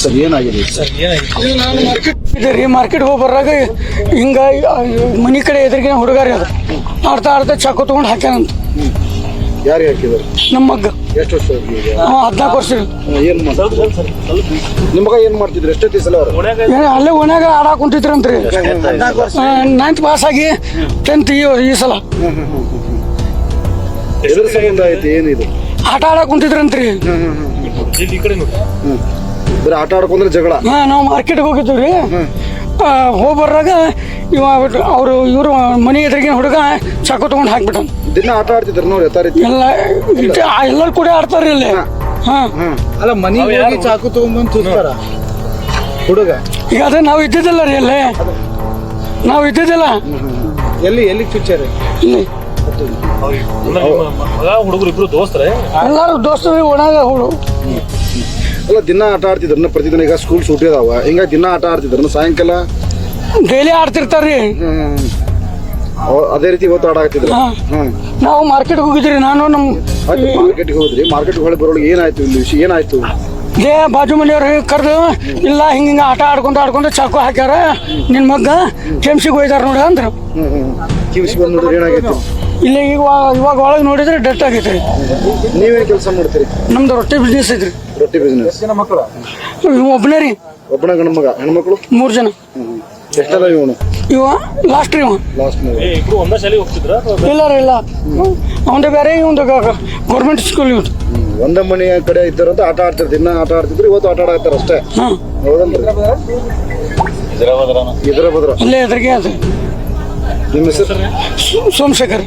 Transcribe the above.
Sir ಏನಾಗಿದೆ? Sir ರೀ market ಹೋಗಿ ಬರಾಗ ಹಿಂಗ ಮನಿ ಕಡೆ ಎದುರಿಗೆ ಹುಡುಗಾರಿ ಅದು. ಆಡ್ತಾ ಆಡ್ತಾ ಚಾಕು ತಗೊಂಡು ಹಾಕ್ಯಾನಂತ ಯಾರು ಹಾಕಿದ್ದಾರೆ? ನಮ್ಮ ಮಗ್ಗ. ಎಷ್ಟು ವರ್ಷ? ಹದಿನಾಲ್ಕು ವರ್ಷ. ಏನ್ ಮಾಡ್ತಿದ್ರು ನಿಮ್ಮ ಮಗ ಏನ್ ಮಾಡ್ತಿದ್ರು? ಎಷ್ಟೊತ್ತಿ ಸಲ ಅಲ್ಲೇ ಓಣ್ಯಾಗ ಆಡಾಕ್ ಕುಂತಿದ್ರಂತ್ರಿ ನೈನ್ತ್ ಪಾಸ್ ಆಗಿ ಟೆಂತ್ ಈ ಈ ಸಲ. ಎದುರು ಸಂಬಂಧ ಐತಿ ಏನಿದು? ಆಟ ಆಡಾಕ್ ಕುಂತಿದ್ರಂತ್ರಿ ಹ್ಮ್. ಬರೀ ಆಟ ಆಡ್ಕೊಂಡ್ರೆ ಜಗಳ. ಹಾ ನಾವು ಮಾರ್ಕೆಟ್ಗೆ ಹೋಗಿದ್ದೀವಿ ರೀ. ಹೋಗಿ ಬರ್ರಾಗ ಇವ ಅವರು ಇವರು ಮನೆ ಎದುರಿಗೆ ಹುಡುಗ ಚಾಕು ತಗೊಂಡು ಹಾಕ್ಬಿಟ್ಟ ದಿನ ಆಟ ಆಡ್ತಿದ್ರು ನೋಡಿ ರೀತಿ ಎಲ್ಲ ಎಲ್ಲರೂ ಕೂಡ ಆಡ್ತಾರ ಇಲ್ಲಿ. ಹಾ. ಅಲ್ಲ ಮನೆ ಹೋಗಿ ಚಾಕು ತಗೊಂಡ್ಬಂದು ಚೂಸ್ತಾರ ಹುಡುಗ? ಈಗ ಅದೇ ನಾವು ಇದ್ದಿದ್ದಿಲ್ಲ ರೀ ಇಲ್ಲಿ. ನಾವು ಇದ್ದಿದ್ದಿಲ್ಲ. ಎಲ್ಲಿ ಎಲ್ಲಿ ಚುಚ್ಚಾರ ಇಲ್ಲಿ. ಮಗ ಹುಡುಗರು ಇಬ್ರು ದೋಸ್ತ್ರೆ. ಎಲ್ಲರೂ ದೋಸ್ತರು ಒಣಗ ಹುಡು. ಅಲ್ಲ ದಿನ ಆಟ ಆಡ್ತಿದ್ರು ಪ್ರತಿದಿನ ಈಗ ಸ್ಕೂಲ್ ಸೂಟಿ ಅದಾವ. ಹಿಂಗಾಗಿ ದಿನ ಆಟ ಆಡ್ತಿದ್ರು ಸಾಯಂಕಾಲ? ಡೈಲಿ ಆಡ್ತಿರ್ತಾರ್ರಿ. ಅದೇ ರೀತಿ ಇವತ್ತು ಆಟ ನಾವು ಮಾರ್ಕೆಟ್ಗೆ ಹೋಗಿದ್ರಿ ನಾನು ನಮ್ಮ ಆಯ್ತು ಮಾರ್ಕೆಟ್ಗೆ ಹೋದ್ರಿ. ಮಾರ್ಕೆಟ್ಗೆ ಹೊಳೆ ಬರೋಳಿಗೆ ಏನಾಯ್ತು ಇಲ್ಲಿ ವಿಷಯ? ಏನಾಯ್ತು? ಏ ಬಾಜು ಮನೆಯವ್ರು ಕರೆದು ಇಲ್ಲ ಹಿಂಗ ಹಿಂಗ ಆಟ ಆಡ್ಕೊಂಡು ಆಡ್ಕೊಂಡು ಚಾಕು ಹಾಕ್ಯಾರ. ನಿನ್ ಮಗ್ಗ ಕೆಮ್ಸಿಗೆ ಹೋಯ್ತಾರ ನೋಡಿ ಅಂದ್ರು. ಕಿವಿಸಿ ಬಂದು ನೋಡಿದ್ರೆ ಏನಾಗೈತಿ? ಇಲ್ಲಿ ಈಗ ಇವಾಗ ಒಳಗೆ ನೋಡಿದ್ರೆ ಡೆಟ್ ಆಗೈತೆ ರೀ ನೀವೇನು ಕೆಲಸ ಮಾಡ್ತೀರಿ? ನಮ್ದು ರೊಟ್ಟಿ ಬಿಸ್ನೆಸ್ ಐತ್ರಿ. ರೊಟ್ಟಿ ಬಿಸ್ನೆಸ್ ಮಕ್ಕಳು ಒಬ್ಬನೇ ರೀ. ಒಬ್ಬನ ಗಂಡ ಮಗ ಹೆಣ್ಮಕ್ಳು ಮೂರು ಜನ. ಎಷ್ಟೆಲ್ಲ ಇವನು? ಇವ ಲಾಸ್ಟ್ ರೀ ಇವ. ಲಾಸ್ಟ್ ಏ ಇಬ್ರು ಒಂದೇ ಶಾಲೆಗೆ ಹೋಗ್ತಿದ್ರ ಇಲ್ಲ ರೀ ಇಲ್ಲ. ಅವಂದೇ ಬೇರೆ ಇವಂದು ಗೌರ್ಮೆಂಟ್ ಸ್ಕೂಲ್ ಇವ್ದು ಒಂದೇ ಮನೆಯ ಕಡೆ ಇದ್ದಾರಂತ ಆಟ ಆಡ್ತಿದ್ರು ದಿನ ಆಟ ಆಡ್ತಿದ್ರು ಇವತ್ತು ಆಟ ಆಡತ್ತಾರ ಅಷ್ಟೇ. ಹೌದಲ್ರಿ? ಇದರ ಬದ್ರ ಅಲ್ಲೇ ಎದುರಿಗೆ ಅದು. ನಿಮ್ಮ ಹೆಸರು? ಸೋಮಶೇಖರ್.